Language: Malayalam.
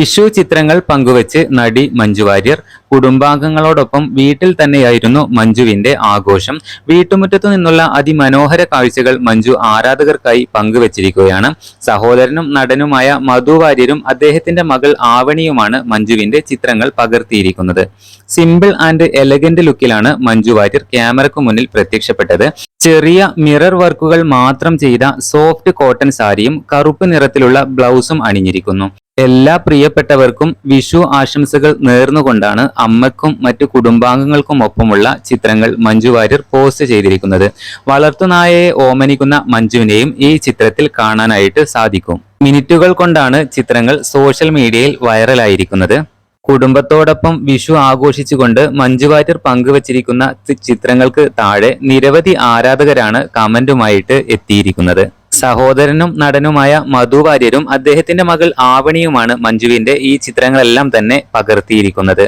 വിഷു ചിത്രങ്ങൾ പങ്കുവച്ച് നടി മഞ്ജു വാര്യർ കുടുംബാംഗങ്ങളോടൊപ്പം വീട്ടിൽ തന്നെയായിരുന്നു മഞ്ജുവിന്റെ ആഘോഷം. വീട്ടുമുറ്റത്തു നിന്നുള്ള അതിമനോഹര കാഴ്ചകൾ മഞ്ജു ആരാധകർക്കായി പങ്കുവച്ചിരിക്കുകയാണ്. സഹോദരനും നടനുമായ മധു വാര്യരും അദ്ദേഹത്തിന്റെ മകൾ ആവണിയുമാണ് മഞ്ജുവിന്റെ ചിത്രങ്ങൾ പകർത്തിയിരിക്കുന്നത്. സിമ്പിൾ ആൻഡ് എലഗന്റ് ലുക്കിലാണ് മഞ്ജു വാര്യർ ക്യാമറയ്ക്ക് മുന്നിൽ പ്രത്യക്ഷപ്പെട്ടത്. ചെറിയ മിറർ വർക്കുകൾ മാത്രം ചെയ്ത സോഫ്റ്റ് കോട്ടൺ സാരിയും കറുപ്പ് നിറത്തിലുള്ള ബ്ലൗസും അണിഞ്ഞിരിക്കുന്നു. എല്ലാ പ്രിയപ്പെട്ടവർക്കും വിഷു ആശംസകൾ നേർന്നുകൊണ്ടാണ് അമ്മയ്ക്കും മറ്റു കുടുംബാംഗങ്ങൾക്കുമൊപ്പമുള്ള ചിത്രങ്ങൾ മഞ്ജു വാര്യർ പോസ്റ്റ് ചെയ്തിരിക്കുന്നത്. വളർത്തുനായയെ ഓമനിക്കുന്ന മഞ്ജുവിനെയും ഈ ചിത്രത്തിൽ കാണാനായിട്ട് സാധിക്കും. മിനിറ്റുകൾ കൊണ്ടാണ് ചിത്രങ്ങൾ സോഷ്യൽ മീഡിയയിൽ വൈറലായിരിക്കുന്നത്. കുടുംബത്തോടൊപ്പം വിഷു ആഘോഷിച്ചുകൊണ്ട് മഞ്ജു വാര്യർ പങ്കുവച്ചിരിക്കുന്ന ചിത്രങ്ങൾക്ക് താഴെ നിരവധി ആരാധകരാണ് കമന്റുമായിട്ട് എത്തിയിരിക്കുന്നത്. സഹോദരനും നടനുമായ മധു വാര്യരും അദ്ദേഹത്തിന്റെ മകൾ ആവണിയുമാണ് മഞ്ജുവിന്റെ ഈ ചിത്രങ്ങളെല്ലാം തന്നെ പകർത്തിയിരിക്കുന്നത്.